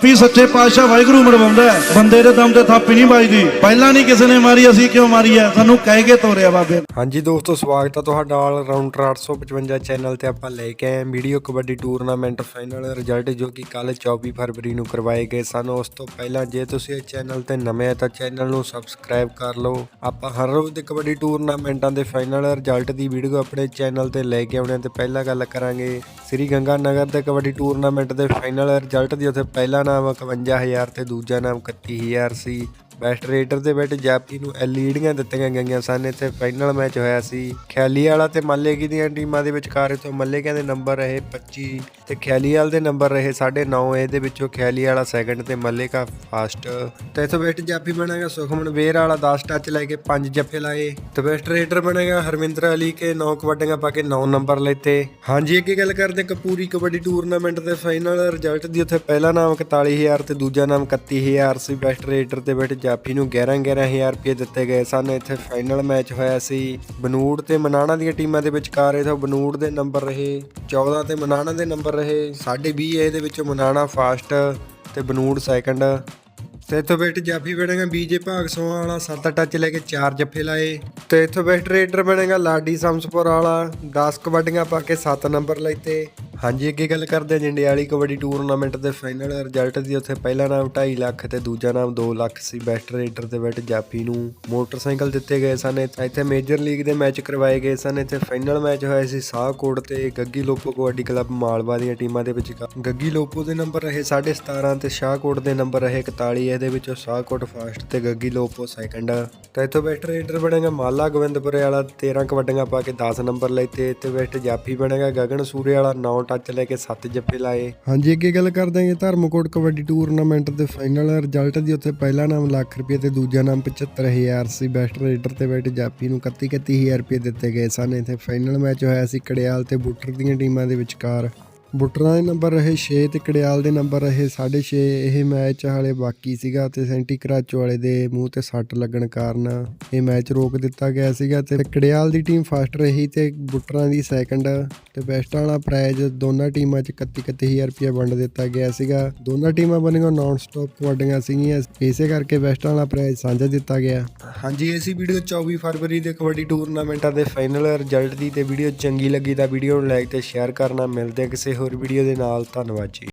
ਥਾਪੀ ਸੱਚੇ ਪਾਤਸ਼ਾਹ ਵਾਹਿਗੁਰੂ ਮਰਵਾਉਂਦਾ ਬੰਦੇ ਦੇ ਦਮ ਤੇ ਥਾਪੀ ਨਹੀਂ ਵੱਜਦੀ। ਪਹਿਲਾਂ ਨਹੀਂ ਕਿਸੇ ਨੇ ਮਾਰੀ, ਅਸੀਂ ਕਿਉਂ ਮਾਰੀ ਹੈ? ਸਾਨੂੰ ਕਹਿ ਕੇ ਤੋਰਿਆ ਬਾਬੇ। ਹਾਂਜੀ ਦੋਸਤੋ, ਸਵਾਗਤ ਹੈ ਤੁਹਾਡਾ ਆਲ ਰਾਊਂਡਰ 855 ਚੈਨਲ ਤੇ ਆਪਾਂ ਲੈ ਕੇ ਆਏ video kabaddi tournament final result ਜੋ ਕਿ ਕੱਲ 24 ਫਰਵਰੀ ਨੂੰ ਕਰਵਾਏ ਗਏ ਸਨ। ਉਸ ਤੋਂ ਪਹਿਲਾਂ ਜੇ ਤੁਸੀਂ ਇਹ ਚੈਨਲ ਤੇ ਨਵੇਂ ਆ ਤਾਂ ਚੈਨਲ ਨੂੰ ਸਬਸਕ੍ਰਾਈਬ ਕਰ ਲਓ। ਆਪਾਂ ਹਰ ਰੋਜ਼ ਦੇ ਕਬੱਡੀ ਟੂਰਨਾਮੈਂਟਾਂ ਦੇ ਫਾਈਨਲ ਰਿਜ਼ਲਟ ਦੀ ਵੀਡੀਓ ਆਪਣੇ ਚੈਨਲ ਤੇ ਲੈ ਕੇ ਆਉਣੇ ਤੇ ਪਹਿਲਾਂ ਗੱਲ ਕਰਾਂਗੇ ਸ੍ਰੀ ਗੰਗਾ ਨਗਰ ਦੇ ਕਬੱਡੀ ਟੂਰਨਾਮੈਂਟ ਦੇ ਫਾਈਨਲ ਰਿਜ਼ਲਟ ਦੀ ਉੱਥੇ ਪਹਿਲਾ ਨਾਮ 51000 ਤੇ ਦੂਜਾ ਨਾਮ 31000 ਸੀ। ਬੈਸਟ ਰੇਡਰ ਦੇ ਵਿੱਚ ਜਾਪੀ ਨੂੰ ਲੀਡੀਆਂ ਦਿੱਤੀਆਂ ਗਈਆਂ ਸਨ। ਇੱਥੇ ਫਾਈਨਲ ਮੈਚ ਹੋਇਆ ਸੀ। ਖਿਆਲੀ ਵਾਲਾ ਤੇ ਮੱਲੇਗੀ ਦੀਆਂ ਟੀਮਾਂ ਦੇ ਵਿਚਕਾਰ ਇਥੋਂ ਮੱਲੇਕਿਆਂ ਦੇ ਨੰਬਰ ਰਹੇ 25 ਤੇ ਖਿਆਲੀ ਵਾਲ ਦੇ ਨੰਬਰ ਰਹੇ 9.5 ਇਹਦੇ ਵਿੱਚੋਂ ਖਿਆਲੀ ਵਾਲਾ ਸੈਕੰਡ ਤੇ ਮੱਲੇਕਾ ਫਾਸਟ ਤੇ ਇਥੋਂ ਬੈਸਟ ਜਾਪੀ ਬਣੇਗਾ ਸੁਖਮਨ ਵੇਰ ਵਾਲਾ 10 ਟੱਚ ਲੈ ਕੇ 5 ਜੱਫੇ ਲਾਏ। ਤੇ ਬੈਸਟ ਰੇਡਰ ਬਣੇਗਾ ਹਰਮਿੰਦਰ ਅਲੀ ਕੇ 9 ਕਬੱਡੀਆਂ ਪਾ ਕੇ 9 ਨੰਬਰ ਲੈਤੇ ਹਾਂਜੀ, ਅੱਗੇ ਗੱਲ ਕਰਦੇ ਹਾਂ ਕਪੂਰੀ ਕਬੱਡੀ ਟੂਰਨਾਮੈਂਟ ਦੇ ਫਾਈਨਲ ਰਿਜ਼ਲਟ ਦੀ। ਉੱਥੇ ਪਹਿਲਾ ਨਾਮ 41000 ਤੇ ਦੂਜਾ ਨਾਮ 31000 ਸੀ। ਬੈਸਟ ਰੇਡਰ ਦੇ ਬੈਠ ਜਾਫੀ ਨੂੰ 11 11000 ਰੁਪਏ ਦਿੱਤੇ ਗਏ ਸਨ। ਇੱਥੇ ਫਾਈਨਲ ਮੈਚ ਹੋਇਆ ਸੀ। ਬਨੂੜ ਤੇ ਮਨਾਣਾ ਦੀਆਂ ਟੀਮਾਂ ਦੇ ਵਿਚਕਾਰ ਇਥੋਂ ਬਨੂੜ ਦੇ ਨੰਬਰ ਰਹੇ। 14 ਤੇ ਮਨਾਣਾ ਦੇ ਨੰਬਰ ਰਹੇ 20 ਇਹਦੇ ਵਿੱਚ ਮਨਾਣਾ ਫਾਸਟ ਤੇ ਬਨੂੜ ਸੈਕੰਡ ਤੇ ਇੱਥੋਂ ਬੈਠ ਜਾਫੀ ਬਣੇਗਾ ਬੀਜੇ ਭਾਗ ਸੋਹਾਂ ਵਾਲਾ 7 ਟੱਚ ਲੈ ਕੇ 4 ਜੱਫੇ ਲਾਏ। ਤੇ ਇੱਥੋਂ ਬੈਸਟ ਰੇਡਰ ਬਣੇਗਾ ਲਾਡੀ ਸਮਸਪੁਰ ਵਾਲਾ 10 ਕਬੱਡੀਆਂ ਪਾ ਕੇ 7 ਨੰਬਰ ਲੈਤੇ ਹਾਂਜੀ, ਅੱਗੇ ਗੱਲ ਕਰਦੇ ਹਾਂ ਜੰਡਿਆਲੀ ਕਬੱਡੀ ਟੂਰਨਾਮੈਂਟ ਦੇ ਫਾਈਨਲ ਰਿਜ਼ਲਟ ਦੀ। ਉੱਥੇ ਪਹਿਲਾ ਨਾਮ 2.5 ਲੱਖ ਤੇ ਦੂਜਾ ਨਾਮ 2 ਲੱਖ ਸੀ। ਬੈਸਟ ਰੇਡਰ ਦੇ ਵਿੱਚ ਜਾਫੀ ਨੂੰ ਮੋਟਰਸਾਈਕਲ ਦਿੱਤੇ ਗਏ ਸਨ। ਇੱਥੇ ਮੇਜਰ ਲੀਗ ਦੇ ਮੈਚ ਕਰਵਾਏ ਗਏ ਸਨ। ਇੱਥੇ ਫਾਈਨਲ ਮੈਚ ਹੋਇਆ ਸੀ ਸਾਹਕੋਟ ਤੇ ਗੱਗੀ ਲੋਪੋ ਕਬੱਡੀ ਕਲੱਬ ਮਾਲਵਾ ਦੀਆਂ ਟੀਮਾਂ ਦੇ ਵਿੱਚ। ਗੱਗੀ ਲੋਪੋ ਦੇ ਨੰਬਰ ਰਹੇ 17.5 ਤੇ ਸ਼ਾਹਕੋਟ ਦੇ ਨੰਬਰ ਰਹੇ 41 ਇਹਦੇ ਵਿੱਚੋਂ ਸ਼ਾਹਕੋਟ ਫਾਸਟ ਤੇ ਗੱਗੀ ਲੋਪੋ ਸੈਕੰਡ ਤਾਂ ਇੱਥੋਂ ਬੈਸਟ ਰੇਡਰ ਬਣੇਗਾ ਮਾਲਾ ਗੋਬਿੰਦਪੁਰੇ ਵਾਲਾ। 13 ਕਬੱਡੀਆਂ ਪਾ ਕੇ 10 ਨੰਬਰ ਲੈਤੇ ਤੇ ਬੈਸਟ ਜਾਫੀ ਬਣੇਗਾ ਗਗਨ ਸੂਰੇ ਵਾਲਾ 9 ਟੱਚ ਲੈ ਕੇ ਸੱਤ ਜੱਫੇ ਲਾਏ। ਹਾਂਜੀ, ਅੱਗੇ ਗੱਲ ਕਰਦੇ ਹਾਂ ਧਰਮਕੋਟ ਕਬੱਡੀ ਟੂਰਨਾਮੈਂਟ ਦੇ ਫਾਈਨਲ ਰਿਜ਼ਲਟ ਦੀ। ਉੱਥੇ ਪਹਿਲਾ ਨਾਮ ਲੱਖ ਰੁਪਏ ਤੇ ਦੂਜਾ ਨਾਮ 75000 ਸੀ। ਬੈਸਟ ਰੇਡਰ ਤੇ ਬੈਟ ਜਾਫੀ ਨੂੰ 31 31000 ਰੁਪਏ ਦਿੱਤੇ ਗਏ ਸਨ। ਇੱਥੇ ਫਾਈਨਲ ਮੈਚ ਹੋਇਆ ਸੀ ਕੜਿਆਲ ਤੇ ਬੂਟਰ ਦੀਆਂ ਟੀਮਾਂ ਦੇ ਵਿਚਕਾਰ। ਬੁੱਟਰਾਂ ਦੇ ਨੰਬਰ ਰਹੇ 6 ਤੇ ਕੜਿਆਲ ਦੇ ਨੰਬਰ ਰਹੇ 6.5 ਇਹ ਮੈਚ ਹਾਲੇ ਬਾਕੀ ਸੀਗਾ ਤੇ ਸੈਂਟੀ ਕਰਾਚੋ ਵਾਲੇ ਦੇ ਮੂੰਹ ਤੇ ਸੱਟ ਲੱਗਣ ਕਾਰਨ ਇਹ ਮੈਚ ਰੋਕ ਦਿੱਤਾ ਗਿਆ ਸੀਗਾ ਤੇ ਕੜਿਆਲ ਦੀ ਟੀਮ ਫਸਟ ਰਹੀ ਤੇ ਬੁੱਟਰਾਂ ਦੀ ਸੈਕੰਡ ਤੇ ਬੈਸਟ ਵਾਲਾ ਪ੍ਰਾਈਜ਼ ਦੋਨਾਂ ਟੀਮਾਂ 'ਚ 31 31000 ਰੁਪਏ ਵੰਡ ਦਿੱਤਾ ਗਿਆ ਸੀਗਾ। ਦੋਨਾਂ ਟੀਮਾਂ ਬਣੀਆਂ ਨਾਨ ਸਟਾਪ ਕਬੱਡੀਆਂ ਸੀਗੀਆਂ, ਇਸੇ ਕਰਕੇ ਬੈਸਟ ਵਾਲਾ ਪ੍ਰਾਈਜ਼ ਸਾਂਝਾ ਦਿੱਤਾ ਗਿਆ। ਹਾਂਜੀ, ਇਹ ਸੀ ਵੀਡੀਓ 24 ਫਰਵਰੀ ਦੇ ਕਬੱਡੀ ਟੂਰਨਾਮੈਂਟਾਂ ਦੇ ਫਾਈਨਲ ਰਿਜ਼ਲਟ ਦੀ ਤੇ ਵੀਡੀਓ ਚੰਗੀ ਲੱਗੀ ਤਾਂ ਵੀਡੀਓ ਨੂੰ ਲਾਈਕ ਤੇ ਸ਼ੇਅਰ ਕਰਨਾ, ਮਿਲਦੇ ਕਿਸੇ ਹੋਰ ਵੀਡੀਓ ਦੇ ਨਾਲ ਧੰਨਵਾਦ ਜੀ।